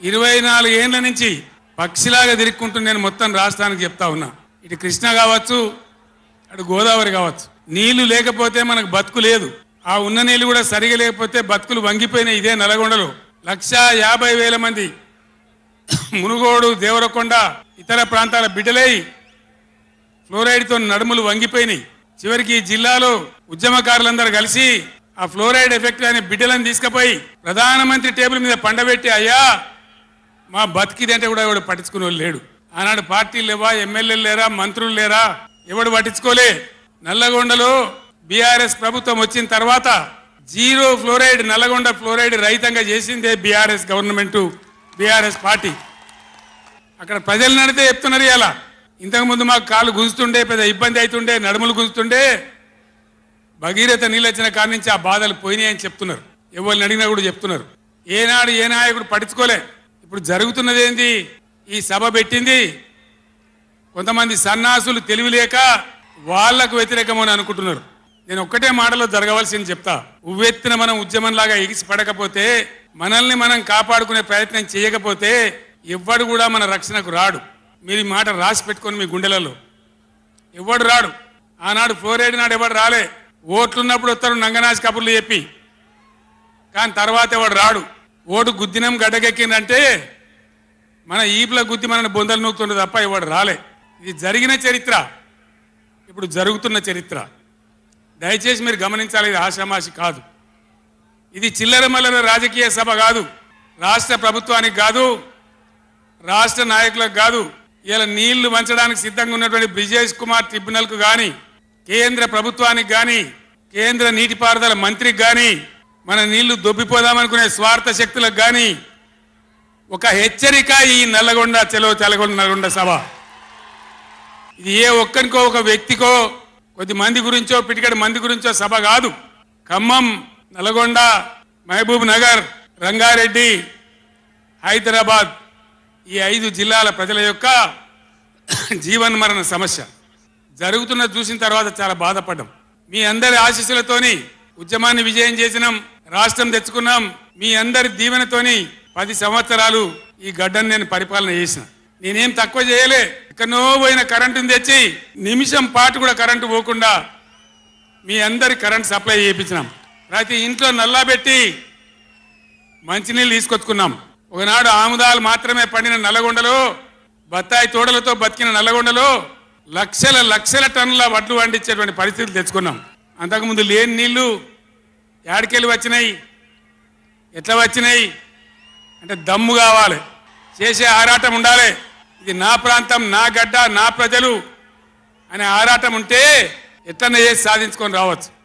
ఇరవై నాలుగు ఏండ్ల నుంచి పక్షిలాగా తిరుక్కుంటూ నేను మొత్తం రాష్ట్రానికి చెప్తా ఉన్నా. ఇటు కృష్ణ కావచ్చు అటు గోదావరి కావచ్చు. నీళ్ళు లేకపోతే మనకు బతుకు లేదు. ఆ ఉన్న నీళ్ళు కూడా సరిగా లేకపోతే బతుకులు వంగిపోయినాయి ఇదే నల్గొండలో. లక్షా యాభై వేల మంది మునుగోడు దేవరకొండ ఇతర ప్రాంతాల బిడ్డలై ఫ్లోరైడ్తో నడుములు వంగిపోయినాయి. చివరికి ఈ జిల్లాలో ఉద్యమకారులందరూ కలిసి ఆ ఫ్లోరైడ్ ఎఫెక్ట్ అనే బిడ్డలను తీసుకుపోయి ప్రధానమంత్రి టేబుల్ మీద పండబెట్టి అయ్యా మా బతికిది అంటే కూడా ఎవడు పట్టించుకునే వాళ్ళు లేడు. ఆనాడు పార్టీలు లేవా ఎమ్మెల్యేలు లేరా మంత్రులు లేరా ఎవడు పట్టించుకోలే. నల్లగొండలో బీఆర్ఎస్ ప్రభుత్వం వచ్చిన తర్వాత జీరో ఫ్లోరైడ్ నల్లగొండ ఫ్లోరైడ్ రహితంగా చేసిందే బీఆర్ఎస్ గవర్నమెంట్ బీఆర్ఎస్ పార్టీ. అక్కడ ప్రజలు నడితే చెప్తున్నారు ఇలా ఇంతకుముందు మాకు కాలు గుంజుతుండే పెద్ద ఇబ్బంది అవుతుండే నడుములు గుంజుతుండే. భగీరథ నీళ్ళు వచ్చిన కాడి నుంచి ఆ బాధలు పోయినాయని చెప్తున్నారు. ఎవరిని అడిగినా కూడా చెప్తున్నారు. ఏనాడు ఏ నాయకుడు పట్టించుకోలే. ఇప్పుడు జరుగుతున్నది ఏంది ఈ సభ పెట్టింది. కొంతమంది సన్నాసులు తెలివిలేక వాళ్ళకు వ్యతిరేకమని అనుకుంటున్నారు. నేను ఒక్కటే మాటలో జరగవలసింది చెప్తా. ఉవ్వెత్తిన మనం ఉద్యమంలాగా ఎగిసి పడకపోతే మనల్ని మనం కాపాడుకునే ప్రయత్నం చేయకపోతే ఎవ్వడు కూడా మన రక్షణకు రాడు. మీరు ఈ మాట రాసి పెట్టుకొని మీ గుండెలలో. ఎవడు రాడు. ఆనాడు ఫ్లోరైడ్ నాడు ఎవడు రాలే. ఓట్లున్నప్పుడు వస్తారు నంగనాజ్ కబుర్లు చెప్పి. కానీ తర్వాత ఎవడు రాడు? ఓటు గుద్దినం గడ్డకెక్కిందంటే మన ఈపుల గుద్ది మనని బొందలు నూకుతుండే తప్ప ఇవాడు రాలే. ఇది జరిగిన చరిత్ర. ఇప్పుడు జరుగుతున్న చరిత్ర. దయచేసి మీరు గమనించాలి ఇది ఆషామాషి కాదు. ఇది చిల్లర మల్లర రాజకీయ సభ కాదు. రాష్ట్ర ప్రభుత్వానికి కాదు రాష్ట్ర నాయకులకు కాదు. ఇలా నీళ్ళు వంచడానికి సిద్ధంగా ఉన్నటువంటి బ్రిజేష్ కుమార్ ట్రిబ్యునల్కు కానీ కేంద్ర ప్రభుత్వానికి కానీ కేంద్ర నీటిపారుదల మంత్రికి కానీ మన నీళ్ళు దొబ్బిపోదామనుకునే స్వార్థ శక్తులకు కానీ ఒక హెచ్చరిక ఈ నల్లగొండ చెలో తెలగొండ నల్గొండ సభ. ఇది ఏ ఒక్కరికో ఒక వ్యక్తికో కొద్ది మంది గురించో పిటికడి మంది గురించో సభ కాదు. ఖమ్మం నల్గొండ మహబూబ్ నగర్ రంగారెడ్డి హైదరాబాద్ ఈ ఐదు జిల్లాల ప్రజల యొక్క జీవన్ మరణ సమస్య. జరుగుతున్న చూసిన తర్వాత చాలా బాధపడ్డాం. మీ అందరి ఆశీస్సులతోని ఉద్యమాన్ని విజయం చేసినాం. రాష్ట్రం తెచ్చుకున్నాం. మీ అందరి దీవెనతోని పది సంవత్సరాలు ఈ గడ్డను నేను పరిపాలన చేసిన. నేనేం తక్కువ చేయలే. ఎక్కడో పోయిన కరెంటుని తెచ్చి నిమిషం పాటు కూడా కరెంటు పోకుండా మీ అందరి కరెంట్ సప్లై చేయించినాం. ప్రతి ఇంట్లో నల్లా పెట్టి మంచినీళ్ళు తీసుకొచ్చుకున్నాం. ఒకనాడు ఆముదాలు మాత్రమే పండిన నల్లగొండలో బత్తాయి తోడలతో బతికిన నల్లగొండలో లక్షల లక్షల టన్నుల వడ్లు వండించేటువంటి పరిస్థితులు తెచ్చుకున్నాం. అంతకుముందు లేని నీళ్ళు యాడికెళ్ళి వచ్చినాయి? ఎట్లా వచ్చినాయి? అంటే దమ్ము కావాలి. చేసే ఆరాటం ఉండాలి. ఇది నా ప్రాంతం నా గడ్డ నా ప్రజలు అనే ఆరాటం ఉంటే ఎట్లనే చేసి సాధించుకొని రావచ్చు.